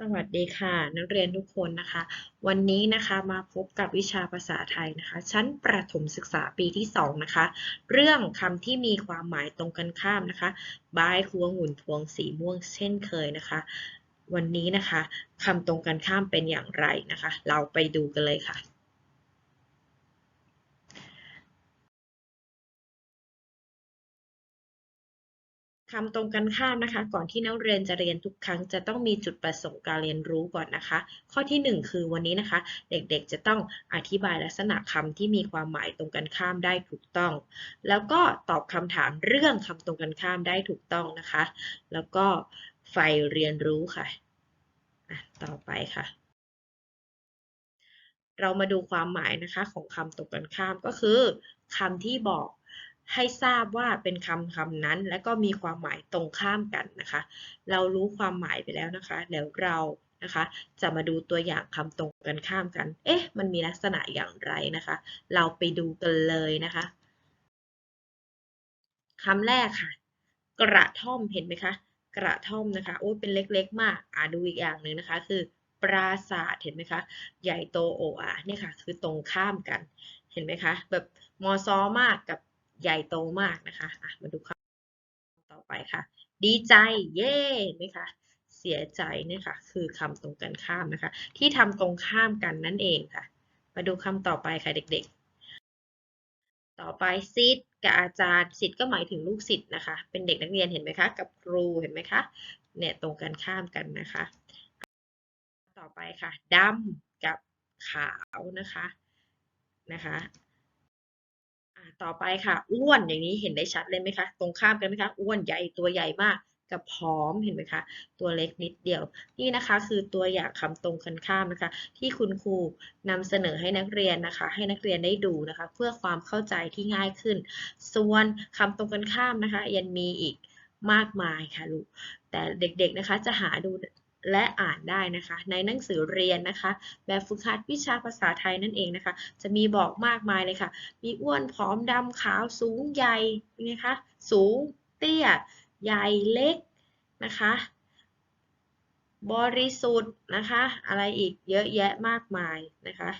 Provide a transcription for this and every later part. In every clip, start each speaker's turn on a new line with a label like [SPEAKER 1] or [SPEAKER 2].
[SPEAKER 1] สวัสดีค่ะ นักเรียนทุกคนนะคะ วันนี้นะคะมาพบกับวิชาภาษาไทยนะคะ ชั้นประถมศึกษาปีที่ 2 นะคะ เรื่องคำที่มีความหมายตรงกันข้ามนะคะบายพวงหุ่นพวงสีม่วงเช่นเคยนะคะ วันนี้นะคะคำตรงกันข้ามเป็นอย่างไรนะคะ เราไปดูกันเลยค่ะ คำตรงกันข้ามนะคะ ก่อนที่นักเรียนจะเรียนทุกครั้งจะต้องมีจุดประสงค์การเรียนรู้ก่อนนะคะ ข้อที่ 1 คือวันนี้นะคะ เด็กๆจะต้องอธิบายลักษณะคำที่มีความหมายตรงกันข้ามได้ถูกต้อง แล้วก็ตอบคำถามเรื่องคำตรงกันข้ามได้ถูกต้องนะคะ แล้วก็ใฝ่เรียนรู้ค่ะอะต่อไปค่ะ เรามาดูความหมายนะคะของคำตรงกันข้ามก็คือคำที่บอก ให้ทราบว่าเป็นคำคำนั้น และก็มีความหมายตรงข้ามกันนะคะ เรารู้ความหมายไปแล้วนะคะเดี๋ยวเรานะคะ จะมาดูตัวอย่างคำตรงกันข้ามกัน เอ๊ะ มันมีลักษณะอย่างไรนะคะ เราไปดูกันเลยนะคะคำแรกค่ะ กระท่อมเห็นไหมคะ กระท่อมนะคะโอ้เป็นเล็ก ๆ มาก อ่าดูอีกอย่างหนึ่งนะคะ คือ ปราสาทเห็นไหมคะ ใหญ่โตโอ้อาเนี่ยค่ะ คือตรงข้ามกัน เห็นไหมคะ แบบมอซอมากกับ ใหญ่โตมากนะคะะมาดูคำต่อไปค่ะ ดีใจ เย่ไหมคะเสียใจเนี่ยค่ะ คือคำตรงกันข้ามนะคะ ที่ทำตรงข้ามกันนั่นเองค่ะ มาดูคำต่อไปค่ะเด็กๆ ต่อไปศิษย์กับอาจารย์ศิษย์ก็หมายถึงลูกศิษย์นะคะ เป็นเด็กนักเรียนเห็นไหมคะ กับครูเห็นไหมคะเนี่ยตรงกันข้ามกันนะคะ ต่อไปค่ะดำกับขาวนะคะนะคะ ต่อไปค่ะ อ้วนอย่างนี้เห็นได้ชัดเลยไหมคะ ตรงข้ามกันไหมคะ อ้วนใหญ่ตัวใหญ่มากกับผอมเห็นไหมคะ ตัวเล็กนิดเดียว นี่นะคะคือตัวอย่างคำตรงกันข้ามนะคะ ที่คุณครูนำเสนอให้นักเรียนนะคะ ให้นักเรียนได้ดูนะคะ เพื่อความเข้าใจที่ง่ายขึ้น ส่วนคำตรงกันข้ามนะคะ ยังมีอีกมากมายค่ะลูกแต่เด็กๆนะคะจะหาดู และอ่านได้นะคะ ในหนังสือเรียนนะคะ แบบฝึกหัดวิชาภาษาไทยนั่นเองนะคะ จะมีบอกมากมายเลยค่ะ มีอ้วนผอมดำขาวสูงใหญ่นะคะ สูงเตี้ย ใหญ่เล็กนะคะ บริสุทธิ์นะคะ อะไรอีกเยอะแยะมากมายนะคะ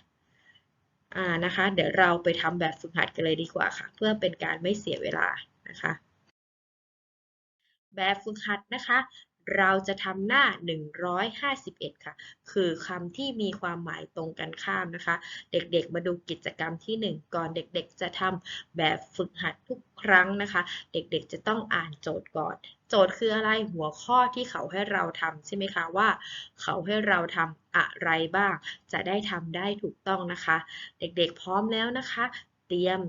[SPEAKER 1] อ่านะคะ เดี๋ยวเราไปทำแบบฝึกหัดกันเลยดีกว่าค่ะ เพื่อเป็นการไม่เสียเวลานะคะ แบบฝึกหัดนะคะ เราจะทำหน้า 151 ค่ะ คือคำที่มีความหมายตรงกันข้ามนะคะ เด็กๆ มาดูกิจกรรมที่ 1 ก่อนเด็กๆ จะทำแบบฝึกหัดทุกครั้งนะคะ เด็กๆ จะต้องอ่านโจทย์ก่อน โจทย์คืออะไรหัวข้อที่เขาให้เราทำใช่ไหมคะว่า เขาให้เราทำอะไรบ้าง จะได้ทำได้ถูกต้องนะคะ เด็กๆ พร้อมแล้วนะคะ เตรียม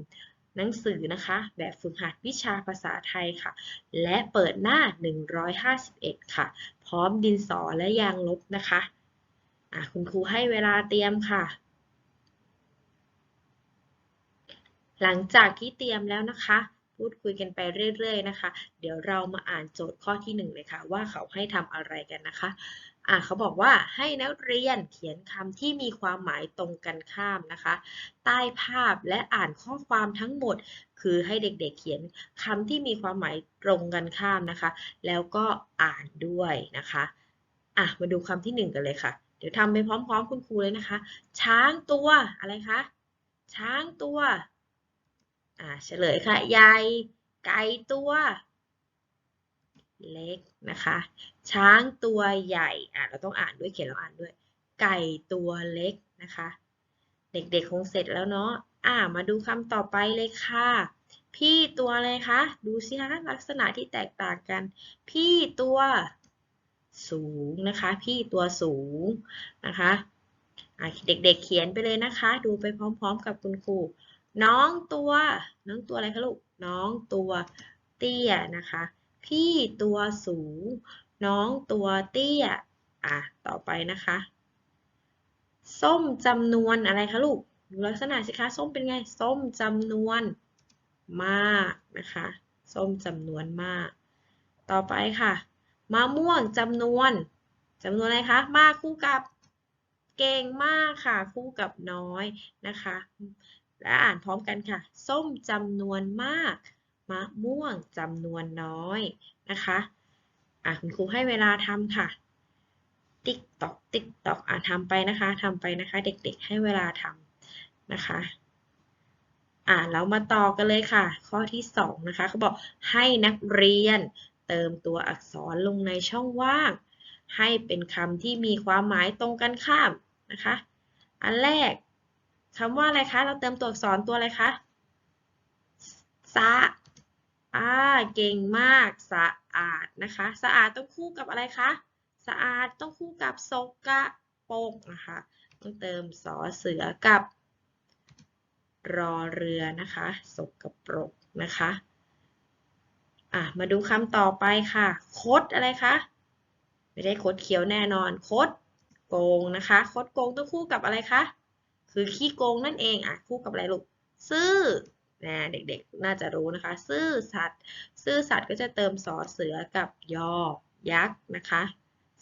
[SPEAKER 1] หนังสือนะคะ แบบฝึกหัดวิชาภาษาไทยค่ะ และเปิดหน้า 151 ค่ะ พร้อมดินสอและยางลบนะคะะคุณครูให้เวลาเตรียมค่ะ หลังจากที่เตรียมแล้วนะคะ พูดคุยกันไปเรื่อยๆนะคะ เดี๋ยวเรามาอ่านโจทย์ข้อที่ 1 เลยค่ะ ว่าเขาให้ทำอะไรกันนะคะอ่าเขาบอกว่าให้นักเรียนเขียนคำที่มีความหมายตรงกันข้ามนะคะ ใต้ภาพและอ่านข้อความทั้งหมด คือให้เด็กๆเขียนคำที่มีความหมายตรงกันข้ามนะคะ แล้วก็อ่านด้วยนะคะอะมาดูคำที่ 1 กันเลยค่ะ เดี๋ยวทำไปพร้อมๆ คุณครูเลยนะคะ ช้างตัวอะไรคะช้างตัว อ่าเฉลยค่ะใหญ่ไก่ตัวเล็กนะคะ ช้างตัวใหญ่อะเราต้องอ่านด้วยเขียนแล้วอ่านด้วย ไก่ตัวเล็กนะคะ เด็กๆคงเสร็จแล้วเนาะอ่ามาดูคำต่อไปเลยค่ะ พี่ตัวอะไรคะดูสิคะลักษณะที่แตกต่างกัน พี่ตัวสูงนะคะ พี่ตัวสูงนะคะเด็กๆเเขียนไปเลยนะคะ ดูไปพร้อมๆกับคุณครู น้องตัว น้องตัวอะไรคะลูก น้องตัวเตี้ยนะคะ พี่ตัวสูง น้องตัวเตี้ย อะ ต่อไปนะคะ ส้มจำนวนอะไรคะลูก ดูลักษณะสิคะ ส้มเป็นไง ส้มจำนวนมากนะคะ ส้มจำนวนมาก ต่อไปค่ะ มะม่วงจำนวนจำนวนอะไรคะ มากคู่กับเก่งมากค่ะ คู่กับน้อยนะคะ และอ่านพร้อมกันค่ะ ส้มจำนวนมาก มะม่วงจำนวนน้อยนะคะอะคุณครูให้เวลาทำค่ะ ติ๊กตอกติ๊กตอกอะทำไปนะคะทำไปนะคะ เด็กๆ ให้เวลาทำนะคะอ่าเรามาต่อกันเลยค่ะ ข้อที่สองนะคะเขาบอกให้นักเรียนเติมตัวอักษรลงในช่องว่าง ให้เป็นคำที่มีความหมายตรงกันข้ามนะคะ อันแรก คำว่าอะไรคะ เราเติมตัวอักษรตัวอะไรคะสะอ่าเก่งมากสะอาดนะคะ สะอาดต้องคู่กับอะไรคะ สะอาดต้องคู่กับสกโปรกนะคะต้องเติมสอเสือกับ รอเรือนะคะสกปรกนะคะอะมาดูคำต่อไปค่ะ คดอะไรคะ ไม่ได้คดเขียวแน่นอน คดโกงนะคะ คดโกงต้องคู่กับอะไรคะ คือขี้โกงนั่นเองอะคู่กับอะไรลูกซื่อนะเด็กๆ น่าจะรู้นะคะ ซื่อสัตย์ซื่อสัตย์ก็จะเติมสอเสือกับยอยักษ์นะคะ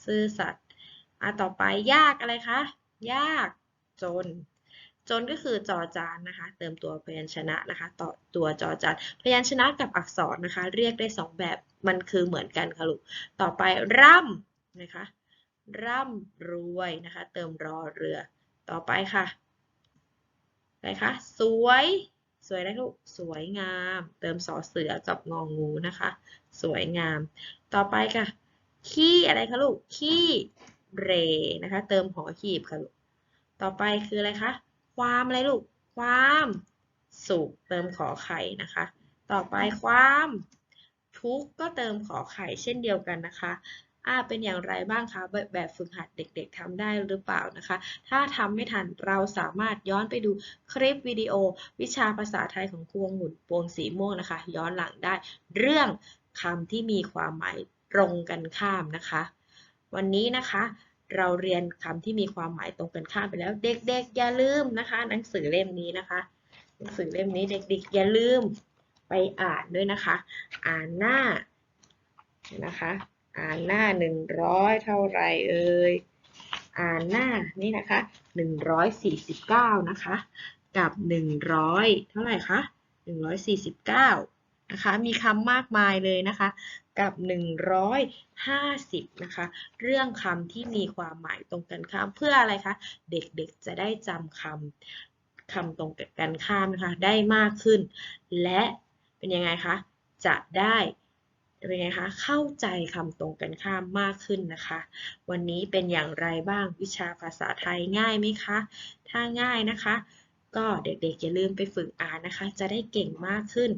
[SPEAKER 1] ซื่อสัตย์อะต่อไปยากอะไรคะยากจน จนก็คือจอจานนะคะ เติมตัวพยัญชนะนะคะ ต่อตัวจอจานพยัญชนะกับอักษรนะคะ เรียกได้สองแบบมันคือเหมือนกันค่ะลูกต่อไปร่ำนะคะ ร่ำรวยนะคะ เติมรอเรือ ต่อไปค่ะ อะไรคะ สวย สวยได้ลูก สวยงาม เติมสอเสือกับงองูนะคะ สวยงาม ต่อไปค่ะ ขี้อะไรคะลูก ขี้เรนะคะ เติมหอขีบค่ะลูก ต่อไปคืออะไรคะ ความอะไรลูก ความสุข เติมขอไข่นะคะ ต่อไปความทุกข์ก็เติมขอไข่เช่นเดียวกันนะคะ อ่าเป็นอย่างไรบ้างคะแบบแบบฝึกหัดเด็ก ๆทำได้หรือเปล่านะคะ ถ้าทำไม่ทันเราสามารถย้อนไปดูคลิปวิดีโอ วิชาภาษาไทยของครูองุ่นปวงสีม่วงนะคะ ย้อนหลังได้เรื่องคำที่มีความหมายตรงกันข้ามนะคะ วันนี้นะคะเราเรียนคำที่มีความหมายตรงกันข้ามไปแล้ว เด็กๆ อย่าลืมนะคะ หนังสือเล่มนี้นะคะ หนังสือเล่มนี้เด็กๆ อย่าลืมไปอ่านด้วยนะคะ อ่านหน้านะคะ อ่านหน้าหนึ่งร้อยเท่าไรเอ่ย อ่านหน้านี่นะคะหนึ่งร้อยสี่สิบเก้านะคะ กับหนึ่งร้อยเท่าไหร่คะหนึ่งร้อยสี่สิบเก้านะคะ มีคำมากมายเลยนะคะ กับ 150 นะคะ เรื่องคำที่มีความหมายตรงกันข้ามเพื่ออะไรคะ เด็กๆจะได้จำคำคำตรงกันข้ามนะคะ ได้มากขึ้น และเป็นยังไงคะ จะได้ เป็นไงคะเข้าใจคำตรงกันข้ามมากขึ้นนะคะ วันนี้เป็นอย่างไรบ้างวิชาภาษาไทยง่ายไหมคะ ถ้าง่ายนะคะ ก็เด็กๆอย่าลืมไปฝึกอ่านนะคะ จะได้เก่งมากขึ้น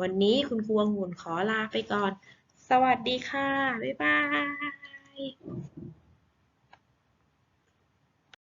[SPEAKER 1] วันนี้คุณครูองุ่นขอลาไปก่อน สวัสดีค่ะ บ๊ายบาย